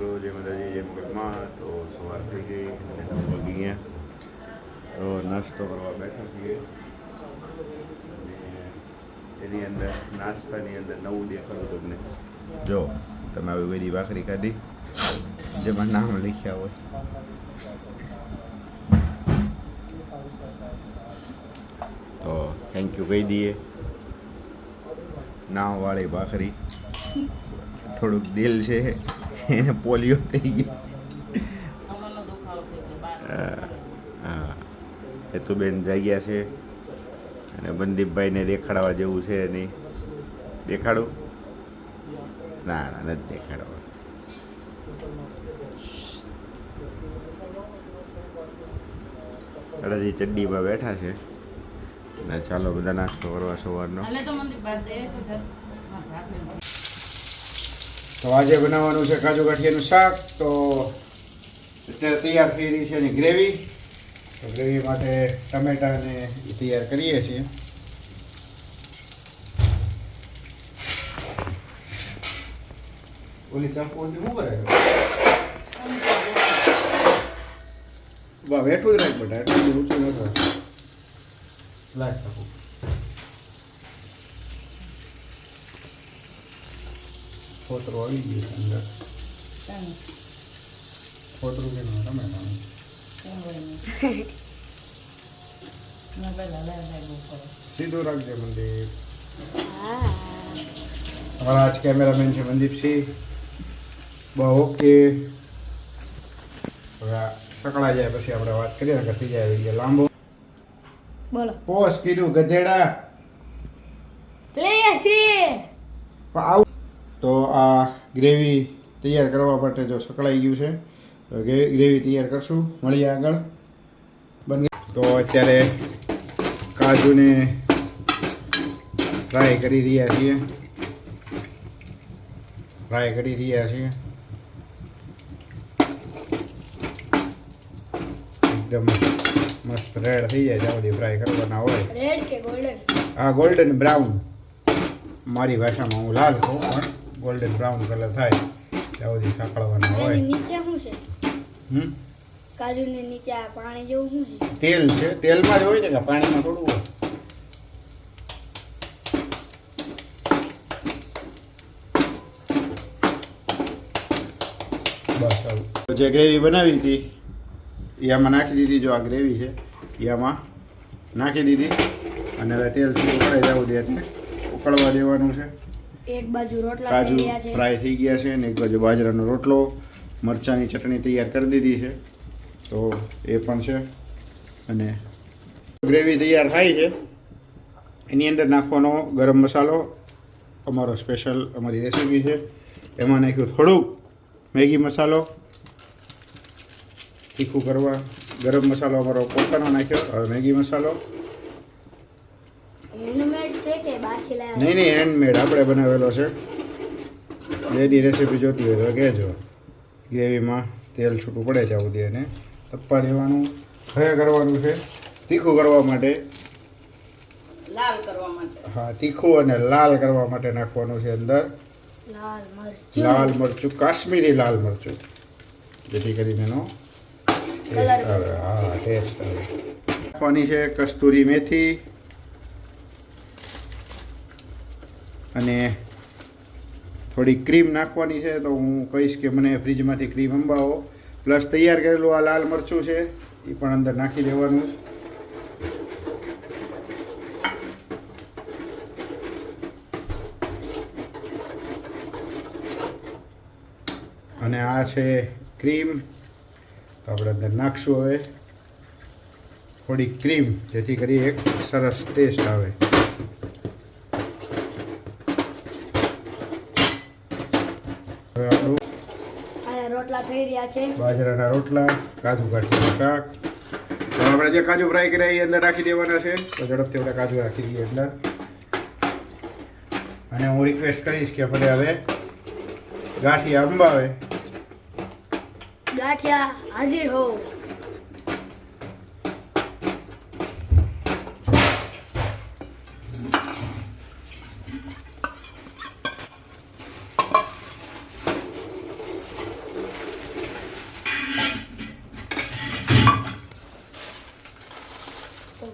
મિત્રો જય માતાજી જય મગજમાં તો સવાર થઈ ગઈ અને નવ ગયા તો નાસ્તો કરવા બેઠા છીએ. અને એની અંદર નાસ્તાની અંદર નવું દેખાડું તમને. જો, તમે આવી બધી ભાખરી કાઢી, જેમાં નામ લખ્યા હોય. તો થેન્ક યુ કહી દઈએ. નામવાળી ભાખરી થોડુંક દિલ છે. એને પોલિયો થઈ ગયો હા હેતુબેન જાગ્યા છે. અને બંદીપભાઈને દેખાડવા જેવું છે નહીં. દેખાડું. ના ના નથી દેખાડવા. અડાજી ચડ્ડીમાં બેઠા છે. અને ચાલો બધા નાસ્તો કરવા સવારનો. તો આજે બનાવવાનું છે કાજુ ગાંઠિયાનું શાક, તો અત્યારે તૈયાર થઈ રહી છે એની ગ્રેવી. તો ગ્રેવી માટે ટમેટાને તૈયાર કરીએ છીએ. ઓલી ચાકુઓથી શું કરે બા બેઠું જ રાખ બેટા, એટલું બધું ઊંચું નથી. કર લાગ ચાકુ ફોતરો આવી ગયો છે અંદર. ફોતરું કે ટમેટાનું. સીધું રાખજે મંદિર. અમારા આજ કેમેરામેન છે મનદીપસિંહ બહુ ઓકે. હવે સકળા જાય પછી આપણે વાત કરીએ ને થઈ જાય વીડિયો લાંબો. બોલો. પોસ કીધું ગધેડા. લઈએ છે આવું તો આ ગ્રેવી તૈયાર કરવા માટે જો સકળાઈ ગયું છે તો ગ્રેવી તૈયાર કરશું. મળીએ આગળ. બની. તો અત્યારે કાજુને ફ્રાય કરી રહ્યા છીએ. ફ્રાય કરી રહ્યા છીએ. એકદમ મસ્ત રેડ થઈ જાય જ્યાં સુધી ફ્રાય કરવાના હોય. રેડ કે ગોલ્ડન આ ગોલ્ડન બ્રાઉન મારી ભાષામાં હું લાલ કહું પણ ગોલ્ડન બ્રાઉન કલર થાય ત્યાં સુધી સાંકળવાના હોય. નીચે શું છે? હમ? કાજુની નીચે આ પાણી જેવું શું છે? તેલ છે તેલમાં જ હોય ને કે પાણીમાં થોડું હોય? બસ આવું. તો જે ગ્રેવી બનાવી હતી એ આમાં નાખી દીધી. જો આ ગ્રેવી છે એ આમાં નાખી દીધી. અને હવે તેલ સુધી ઉકળાઈ જવું દે એટલે ઉકળવા દેવાનું છે. એક બાજુ રોટલા કાજુ ફ્રાય થઈ ગયા છે અને એક બાજુ બાજરાનો રોટલો મરચાંની ચટણી તૈયાર કરી દીધી છે. તો એ પણ છે. અને ગ્રેવી તૈયાર થાય છે. એની અંદર નાખવાનો ગરમ મસાલો અમારો સ્પેશિયલ અમારી રેસીપી છે. એમાં નાખ્યું થોડુંક મેગી મસાલો. તીખું કરવા ગરમ મસાલો અમારો પોતાનો નાખ્યો હવે મેગી મસાલો. છે કે બહારથી લાવ્યા નહીં નહીં હેન્ડમેડ આપણે બનાવેલો છે. જેની રેસીપી જોતી હોય તો કહેજો. ગ્રેવીમાં તેલ છૂટું પડે છે આવું એને તપ્પા દેવાનું હવે કરવાનું છે. તીખું કરવા માટે. લાલ કરવા માટે. હા તીખું અને લાલ કરવા માટે નાખવાનું છે અંદર. લાલ મરચું. લાલ મરચું કાશ્મીરી લાલ મરચું. જેથી કરીને એનો ટેસ્ટ આવે. હા ટેસ્ટ આવે. નાખવાની છે કસ્તુરી મેથી. અને થોડી ક્રીમ નાખવાની છે તો હું કહીશ કે મને ફ્રીજમાંથી ક્રીમ અંબાવો. પ્લસ તૈયાર કરેલું આ લાલ મરચું છે, એ પણ અંદર નાખી દેવાનું. અને આ છે ક્રીમ તો આપણે અંદર નાખશું હવે. થોડી ક્રીમ જેથી કરી એક સરસ ટેસ્ટ આવે. હવે આપણું રોટલા થઈ રહ્યા છે. બાજરાના રોટલા કાજુ કાઠીનું શાક. તો આપણે જે કાજુ ફ્રાય કર્યા એ અંદર રાખી દેવાના છે. તો ઝડપથી આપણે કાજુ રાખી દઈએ અંદર. અને હું રિક્વેસ્ટ કરીશ કે ભલે હવે ગાંઠિયા અંબાવે. ગાંઠિયા હાજર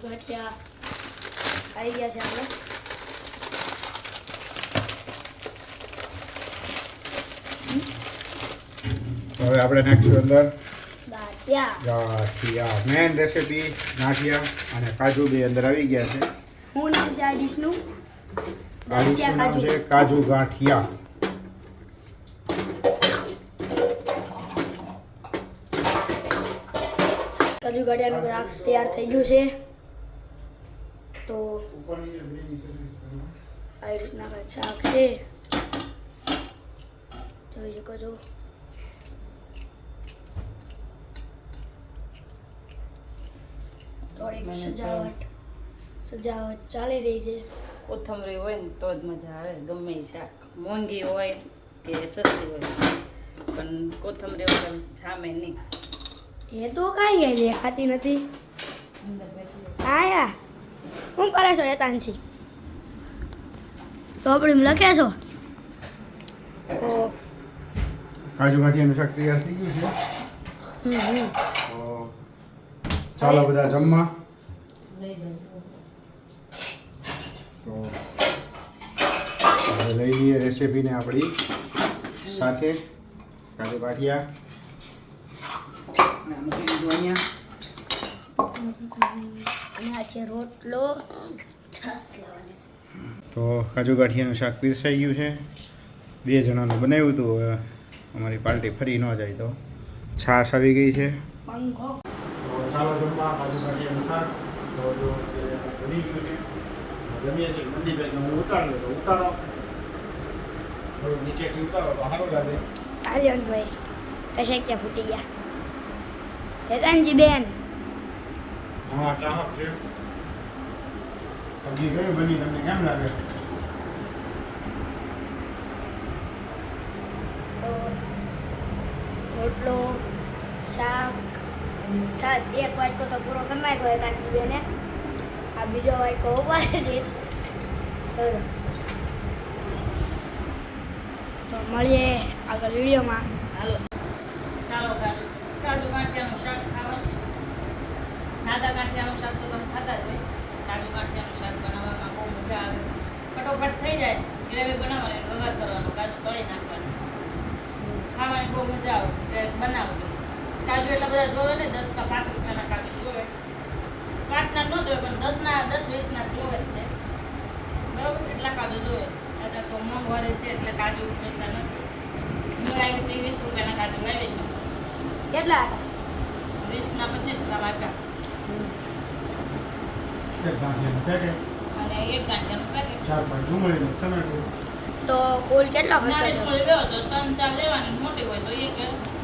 હો આવી ગયા છે આપણે. હવે આપણે નાખીશું અંદર. ગાંઠિયા. ગાંઠિયા. મેન રેસીપી ગાંઠિયા અને કાજુ બે અંદર આવી ગયા છે. હું નામ છે આ ડીશનું આ ડીશનું નામ છે કાજુ ગાંઠિયા. કાજુ ગાંઠિયાનું તૈયાર થઈ ગયું છે. તો આવી રીતના શાક છે. જોઈ શકો છો થોડીક સજાવટ સજાવટ ચાલી રહી છે. કોથમરી હોય ને તો જ મજા આવે. ગમે શાક. મોંઘી હોય કે સસ્તી હોય. પણ કોથમરી વગર જામે નહીં. એ તો કાંઈ ખાતી નથી. આયા. શું કરે છો યતાનસી ચોપડીમાં લખે છો? ઓ. કાજુ ગાંઠિયાનું શાક તૈયાર થઈ ગયું છે. ચાલો બધા જમવા. તો હવે લઈ લઈએ રેસીપીને આપણી સાથે. કાજુ ગાંઠિયા અને મૂકી દીધું અહીંયા? અને આ છે રોટલો છાસ લાવવાની તો કાજુ ગાંઠિયાનું શાક પીરસાઈ ગયું છે. બે જણાનું બનાવ્યું હતું હવે અમારી પાર્ટી ફરી ન જાય તો છાશ આવી ગઈ છે. તો ચાલો જમવા કાજુ ગાંઠિયાનું શાક. તો જો બની ગયું છે. જમીએ છીએ. મંદીબેન હું ઉતાર થોડું નીચેથી ઉતારો તો સારું લાગે. ભાઈ. કશે ક્યાં ફૂટી ગયા. હેતાનજી બેન હા ચાહક છે. સબ્જી કઈ બની તમને કેમ લાગે? રોટલો શાક છાસ એક વાટકો તો પૂરો કરી નાખ્યો યતાનજી બેને આ બીજો વાટકો ઉપાડે છે. તો મળીએ આગળ વિડીયોમાં. હાલો. ચાલો કાજુ કાજુ સાદા ગાંઠિયાનું શાક તો તમે ખાતા જ હોય. કાજુ ગાંઠિયાનું શાક બનાવવામાં બહુ મજા આવે. ફટોફટ થઈ જાય ગ્રેવી બનાવવાની વઘાર કરવાનો કાજુ તળી નાખવાનું. ખાવાની બહુ મજા આવે ક્યારેક બનાવો કાજુ એટલા બધા જોવે ને દસ કા પાંચ રૂપિયાના કાજુ જોવે. પાંચના ન જોવે પણ દસના દસ વીસના જોવે જ તે બરાબર? એટલા કાજુ જોવે. અત્યારે તો મોંઘવારે છે એટલે કાજુ સસ્તા નથી. હું લાવી હતી વીસ રૂપિયાના કાજુ લાવી છું કેટલા? હતા વીસના પચીસ રૂપિયા હતા એક ગાંઠિયાનું પેકેટ અને એક ગાંઠિયાનું પેકેટ ચાર પાંચ ડુંગળીનું ટમેટું તો કુલ કેટલો ખર્ચો થયો? તો ત્રણ ચાર લેવાની મોટી હોય તો એક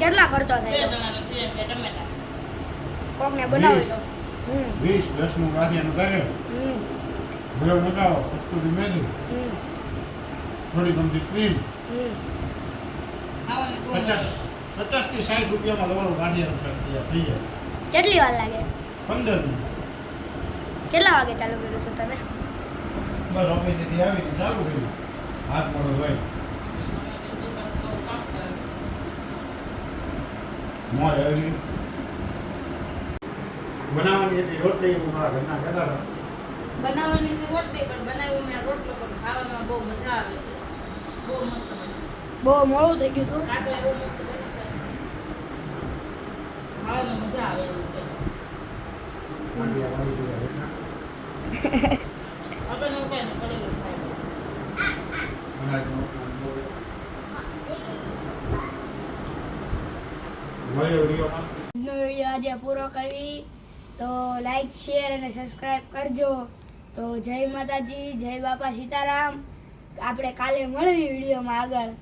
કેટલા ખર્ચો બે થયો? જણાનું છે કે ટમેટા. કોકને બનાવે તો? હમ. વીસ દસનું ગાંઠિયાનું પેકેટ હમ. ભૂલો કસ્તુરી મેથી થોડી ગમતી ક્રીમ પચાસ પચાસ પચાસથી સાઠ રૂપિયામાં તમારું ગાંઠિયાનું શાક થઈ જાય. કેટલી વાર લાગે? પંદર કેટલા વાગે ચાલુ કર્યું હતું તમે? બસ ઓફિસેથી આવીને ચાલુ કર્યું. હાથ મોડો હોય મોડ આવી બનાવવાની હતી રોટલી હું મારા ઘરના કહેતા હતા. બનાવવાની હતી રોટલી પણ બનાવ્યું મેં રોટલો પણ ખાવામાં બહુ મજા આવે છે. બહુ મસ્ત બહુ મોડું થઈ ગયું હતું? ખાવામાં મજા આવે વીડિયો આજે પૂરો કરી, તો લાઈક શેર અને સબસ્ક્રાઈબ કરજો. તો જય માતાજી, જય બાપા સીતારામ. આપણે કાલે મળવી વિડીયોમાં આગળ.